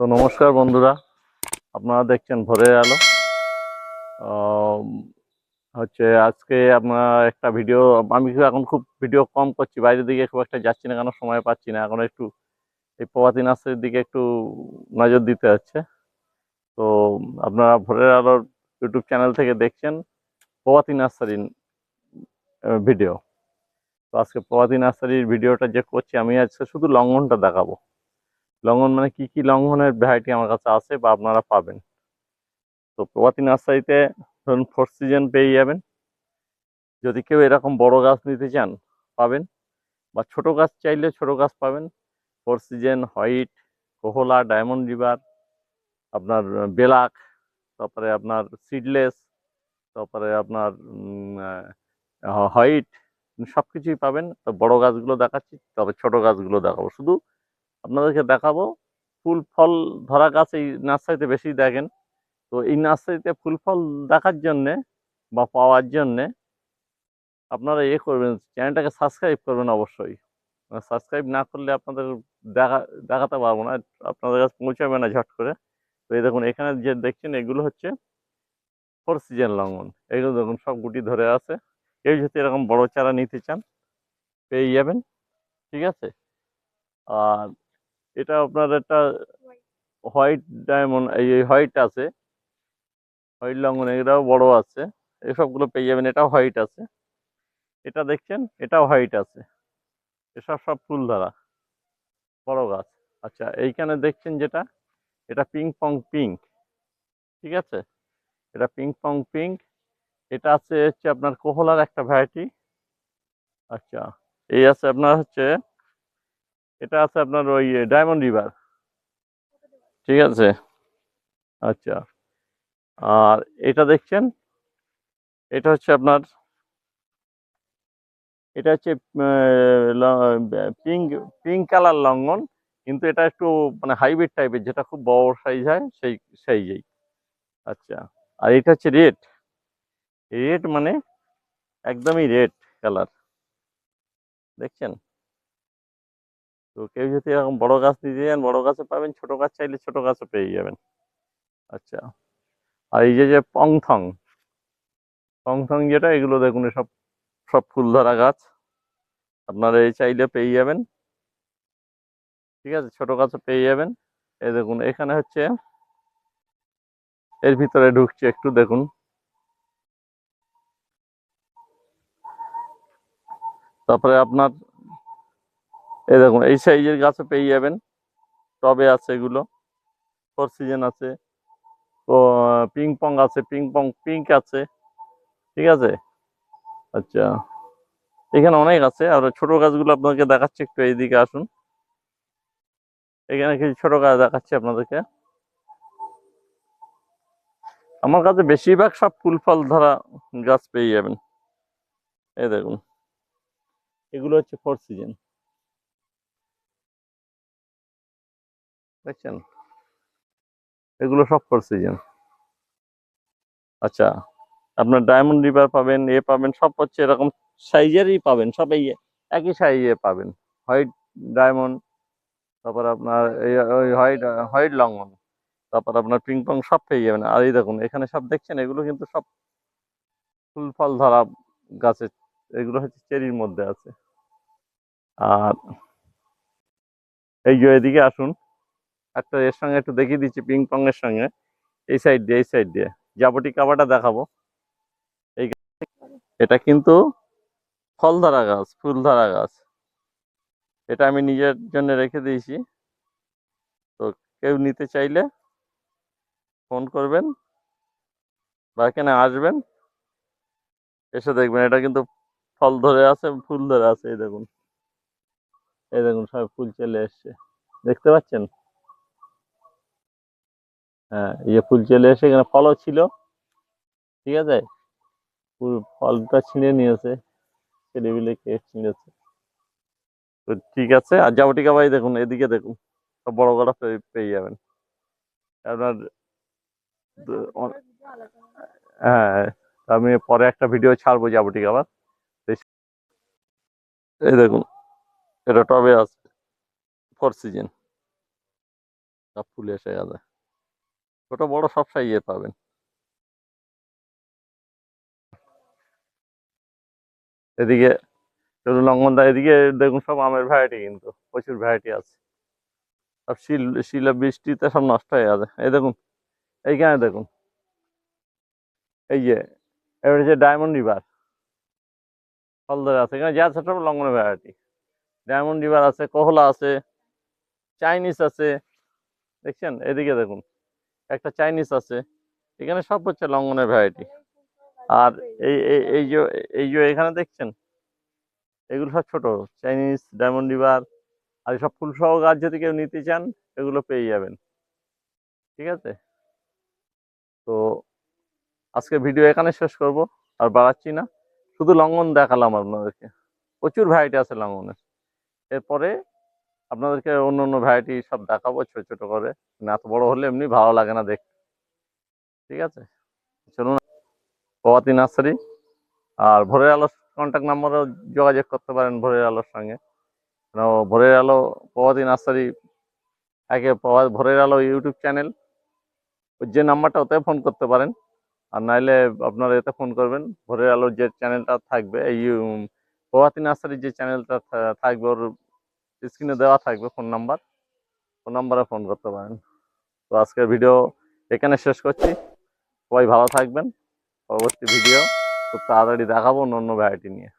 তো নমস্কার বন্ধুরা, আপনারা দেখছেন ভোরের আলো। হচ্ছে আজকে আপনার একটা ভিডিও, আমি এখন খুব ভিডিও কম করছি, বাইরের দিকে খুব একটা যাচ্ছি না কেন, সময় পাচ্ছি না, এখন একটু এই প্রভাতী নার্সারির দিকে একটু নজর দিতে হচ্ছে। তো আপনারা ভোরের আলোর ইউটিউব চ্যানেল থেকে দেখছেন প্রভাতী নার্সারির ভিডিও। তো আজকে প্রভাতী নার্সারির ভিডিওটা যে করছি, আমি আজকে শুধু লঙ্ঘনটা দেখাবো। লঙ্ঘন মানে কি কি লঙ্ঘনের ভ্যারাইটি আমার কাছে আছে বা আপনারা পাবেন। তো প্রভাতী নার্সারিতে ধরুন ফোর সিজন পেয়ে যাবেন। যদি কেউ এরকম বড় গাছ নিতে চান, পাবেন। বা ছোট গাছ চাইলে ছোট গাছ পাবেন। ফোর সিজন হোয়াইট কোহলা ডায়মন্ড রিভার আপনার বেলাক, তারপরে আপনার সিডলেস তারপরে আপনার হোয়াইট সব কিছুই পাবেন। তো বড় গাছগুলো দেখাচ্ছি, তবে ছোট গাছগুলো দেখাবো। শুধু আপনাদেরকে দেখাবো। ফুল ফল ধরা গাছ এই নার্সারিতে বেশি দেখেন। তো এই নার্সারিতে ফুল ফল দেখার জন্যে বা পাওয়ার জন্যে আপনারা ইয়ে করবেন, চ্যানেলটাকে সাবস্ক্রাইব করবেন অবশ্যই। সাবস্ক্রাইব না করলে আপনাদের দেখা, দেখাতে পারব না, আপনাদের কাছে পৌঁছাবে না ঝট করে। তো এই দেখুন, এখানে যে দেখছেন, এগুলো হচ্ছে ফোর সিজন লঙ্ঘন এগুলো দেখুন, সব গুটি ধরে আছে। কেউ যদি এরকম বড় চারা নিতে চান, পেয়ে যাবেন। ঠিক আছে? আর এটা আপনার একটা হোয়াইট ডায়মন্ড এই হোয়াইট আছে হোয়াইট লঙ্ঘন এটাও বড় আছে, এসবগুলো পেয়ে যাবেন, এটাও হোয়াইট আছে। এটা দেখছেন, এটাও হোয়াইট আছে। এসব সব ফুল ধরা বড় গাছ। আচ্ছা এইখানে দেখছেন যেটা, এটা পিং পং পিঙ্ক ঠিক আছে? এটা পিং পং পিঙ্ক এটা আছে হচ্ছে আপনার কোহলার একটা ভ্যারাইটি আচ্ছা এই আছে আপনার হচ্ছে এটা আছে আপনার ওই ডায়মন্ড রিভার ঠিক আছে? আচ্ছা। আর এটা দেখছেন? এটা হচ্ছে আপনার, এটা হচ্ছে পিঙ্ক পিঙ্ক কালার লঙ্ঘন কিন্তু এটা একটু মানে হাইব্রিড টাইপের যেটা খুব বড় সাইজ হয়, সেই সাইজেই আচ্ছা। আর এটা হচ্ছে রেড রেড মানে একদমই রেড কালার দেখছেন? তো কেউ যদি এরকম বড় গাছ নিতে যান, বড় গাছে পাবেন, ছোট গাছ চাইলে ছোট গাছও পেয়ে যাবেন। আচ্ছা আর এই যে যে পংথং পংথং যেটা, এগুলো দেখুন সব সব ফুল ধরা গাছ। আপনারা এই চাইলে পেয়ে যাবেন। ঠিক আছে, ছোট গাছও পেয়ে যাবেন। এই দেখুন, এখানে হচ্ছে, এর ভিতরে ঢুকছে একটু দেখুন। তারপরে আপনার এই দেখুন, এই সাইজের গাছও পেয়ে যাবেন। টবে আছে এগুলো। ফোর সিজন আছে। তো পিং পং আছে, পিং পং, পিঙ্ক আছে। ঠিক আছে? আচ্ছা। এখানে অনেক আছে। আর ছোট গাছগুলো আপনাদেরকে দেখাচ্ছি, একটু এইদিকে আসুন। এখানে কিছু ছোট গাছ দেখাচ্ছি আপনাদেরকে। আমার কাছে বেশিরভাগ সব ফুল ফল ধরা গাছ পেয়ে যাবেন। এই দেখুন। এগুলো হচ্ছে ফোর সিজন। দেখছেন? এগুলো সব ফোর সিজন আচ্ছা আপনার ডায়মন্ড রিভার পাবেন, এ পাবেন, সব হচ্ছে এরকম সাইজেরই পাবেন, সব এই একই সাইজে পাবেন। হোয়াইট ডায়মন্ড তারপর আপনার এই, ওই হোয়াইট হোয়াইট লঙ্ঘন তারপর আপনার পিং পং সব পেয়ে যাবেন। আর এই দেখুন, এখানে সব দেখছেন, এগুলো কিন্তু সব ফুল ফল ধরা গাছের এগুলো হচ্ছে চেরির মধ্যে আছে। আর এই যে এদিকে আসুন একটা এর সঙ্গে একটু দেখিয়ে দিচ্ছি পিং পং এর সঙ্গে। এই সাইড দিয়ে, এই সাইড দিয়ে। জাবটি কাবাটা দেখাবো। এই এটা কিন্তু ফল ধরা গাছ ফুল ধরা গাছ। এটা আমি নিজের জন্য রেখে দিয়েছি। তো কেউ নিতে চাইলে ফোন করবেন বা এখানে আসবেন। এসে দেখবেন এটা কিন্তু ফল ধরে আছে, ফুল ধরে আছে, এই দেখুন। এই দেখুন, সব ফুল চলে এসছে। দেখতে পাচ্ছেন? হ্যাঁ এই ফুল চলে এসে এখানে ফলও ছিল। ঠিক আছে? ফলটা ছিঁড়ে নিয়েছে। ছেলে বিলে কে ছিঁড়েছে? তো ঠিক আছে, আর যাবটিকা ভাই দেখুন, এদিকে দেখুন, সব বড় বড় পেয়ে- যাবেন। আপনার অ- হ্যাঁ আমি পরে একটা ভিডিও ছাড়বো যাবটিকা আবার এই দেখুন, এটা টবে আছে ফোর সিজন সব ফুল এসে গেছে। ছোট বড় সব সাইজের পাবেন। এদিকে শুধু লঙ্ঘনদা এদিকে দেখুন সব আমের ভ্যারাইটি কিন্তু, প্রচুর ভ্যারাইটি আছে। সব শিল, শিলা বৃষ্টিতে সব নষ্ট হয়ে গেছে। এই দেখুন, এইখানে দেখুন। এই যে, এবার যে ডায়মন্ড রিভার ফল ধরে আছে, এখানে যা আছে সব লঙ্ঘনের ভ্যারাইটি ডায়মন্ড রিভার আছে, কোহলা আছে চাইনিজ আছে, দেখছেন? এদিকে দেখুন। একটা চাইনিজ আছে, এখানে সব হচ্ছে লঙ্ঘনের ভ্যারাইটি আর এই, এই- যে, এই যে এখানে দেখছেন, এগুলো সব ছোট চাইনিজ ডায়মন্ড রিভার আর সব ফুল সহ গাছ যদি কেউ নিতে চান, এগুলো পেয়ে যাবেন। ঠিক আছে? তো আজকে ভিডিও এখানে শেষ করব, আর বাড়াচ্ছি না। শুধু লঙ্ঘন দেখালাম আপনাদেরকে। প্রচুর ভ্যারাইটি আছে লঙ্ঘনের এরপরে আপনাদেরকে অন্য অন্য ভ্যারাইটি সব দেখাবো ছোট ছোট করে। না এত বড় হলে এমনি ভালো লাগে না দেখতে। ঠিক আছে? চলুন, প্রভাতী নার্সারি। আর ভোরের আলোর কন্ট্যাক্ট নাম্বারও যোগাযোগ করতে পারেন ভোরের আলোর সঙ্গে। ভোরের আলো, প্রভাতী নার্সারি, একে ভোরের আলো ইউটিউব চ্যানেল যে নাম্বারটা ওতে ফোন করতে পারেন। আর নাইলে আপনারা এতে ফোন করবেন। ভোরের আলোর যে চ্যানেলটা থাকবে, এই প্রভাতী নার্সারির যে চ্যানেলটা থাকবে ওর স্ক্রিনে দেওয়া থাকবে ফোন নাম্বার ফোন নাম্বারে ফোন করতে পারেন। তো আজকের ভিডিও এখানে শেষ করছি। সবাই ভালো থাকবেন। পরবর্তী ভিডিও খুব তাড়াতাড়ি দেখাবো অন্য অন্য ভ্যারাইটি নিয়ে।